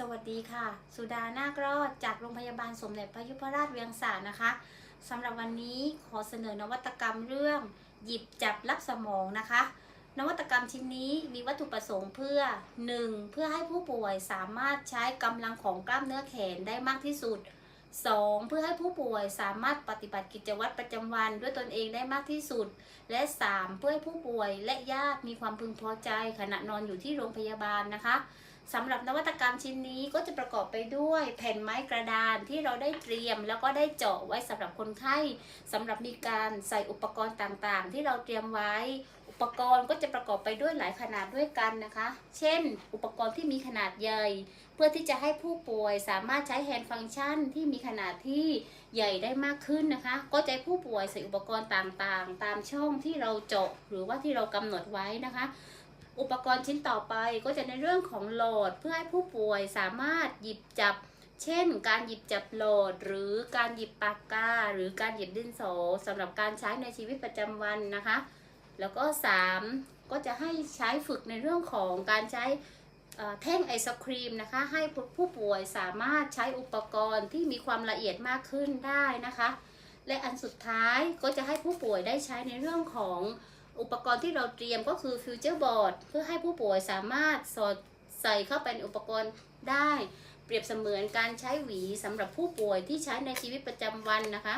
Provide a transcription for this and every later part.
สวัสดีค่ะ สุดานาครอดจากโรงพยาบาลสมเด็จพระยุพราชเวียงสานะคะสำหรับวันนี้ขอเสนอนวัตกรรมเรื่อง หยิบจับรับสมองนะคะ นวัตกรรมชิ้นนี้มีวัตถุประสงค์เพื่อ 1. เพื่อให้ผู้ป่วยสามารถใช้กำลังของกล้ามเนื้อแขนได้มากที่สุด 2. เพื่อให้ผู้ป่วยสามารถปฏิบัติกิจวัตรประจำวันด้วยตนเองได้มากที่สุด และ 3. เพื่อให้ผู้ป่วยและญาติมีความพึงพอใจขณะนอนอยู่ที่โรงพยาบาลนะคะ สำหรับนวัตกรรมชิ้นนี้ก็จะประกอบไปด้วยแผ่นไม้กระดานที่เราได้เตรียม แล้วก็ได้เจาะไว้สำหรับคนไข้สำหรับมีการใส่อุปกรณ์ต่างๆ ที่เราเตรียมไว้ อุปกรณ์ก็จะประกอบไปด้วยหลายขนาดด้วยกันนะคะ เช่น อุปกรณ์ที่มีขนาดใหญ่ เพื่อที่จะให้ผู้ป่วยสามารถใช้แฮนด์ฟังก์ชันที่มีขนาดที่ใหญ่ได้มากขึ้นนะคะ ก็จะผู้ป่วยใส่อุปกรณ์ต่างๆ ตามช่องที่เราเจาะหรือว่าที่เรากำหนดไว้นะคะ อุปกรณ์ชิ้นต่อไปก็จะในเรื่องของโหลดเพื่อให้ผู้ป่วยสามารถหยิบจับ เช่น การหยิบจับโหลด หรือการหยิบปากกา หรือการหยิบดินสอสำหรับการใช้ในชีวิตประจำวันนะคะ แล้วก็ 3 ก็จะให้ใช้ฝึกในเรื่องของการใช้แท่งไอศครีมนะคะ ให้ผู้ป่วยสามารถใช้อุปกรณ์ที่มีความละเอียดมากขึ้นได้นะคะ และอันสุดท้ายก็จะให้ผู้ป่วยได้ใช้ในเรื่องของ อุปกรณ์ที่เราเตรียมก็คือฟิวเจอร์บอร์ดเพื่อให้ผู้ป่วยสามารถสอดใส่เข้าไปในอุปกรณ์ได้ เปรียบเสมือนการใช้หวีสำหรับผู้ป่วยที่ใช้ในชีวิตประจำวันนะคะ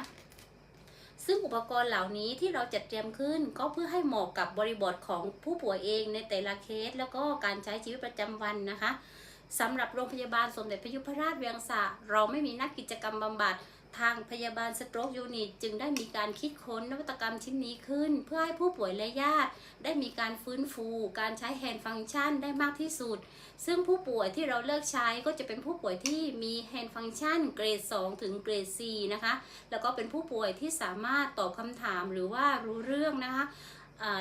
ซึ่งอุปกรณ์เหล่านี้ที่เราจัดเตรียมขึ้นก็เพื่อให้เหมาะกับบริบทของผู้ป่วยเองในแต่ละเคส แล้วก็การใช้ชีวิตประจำวันนะคะสำหรับโรงพยาบาลสมเด็จพระยุพราชเวียงสะเราไม่มีนักกิจกรรมบำบัด ทางพยาบาลสโตรกยูนิตจึงได้มีการคิดค้นนวัตกรรมชิ้นนี้ขึ้น เพื่อให้ผู้ป่วยและญาติ ได้มีการฟื้นฟู การใช้แฮนด์ฟังก์ชันได้มากที่สุด ซึ่งผู้ป่วยที่เราเลือกใช้ก็จะเป็นผู้ป่วยที่มีแฮนด์ฟังก์ชันเกรด 2 ถึงเกรด 4 นะคะ แล้วก็เป็นผู้ป่วยที่สามารถตอบคำถามหรือว่ารู้เรื่องนะคะ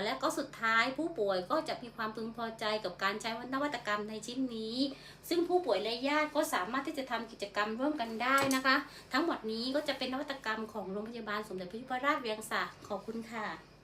และก็สุดท้ายผู้ป่วยก็จะมีความพึงพอใจกับการใช้นวัตกรรมในชิ้นนี้ ซึ่งผู้ป่วยและญาติก็สามารถที่จะทำกิจกรรมร่วมกันได้นะคะ ทั้งหมดนี้ก็จะเป็นนวัตกรรมของโรงพยาบาลสมเด็จพระยุพราชเวียงสะขอบคุณค่ะ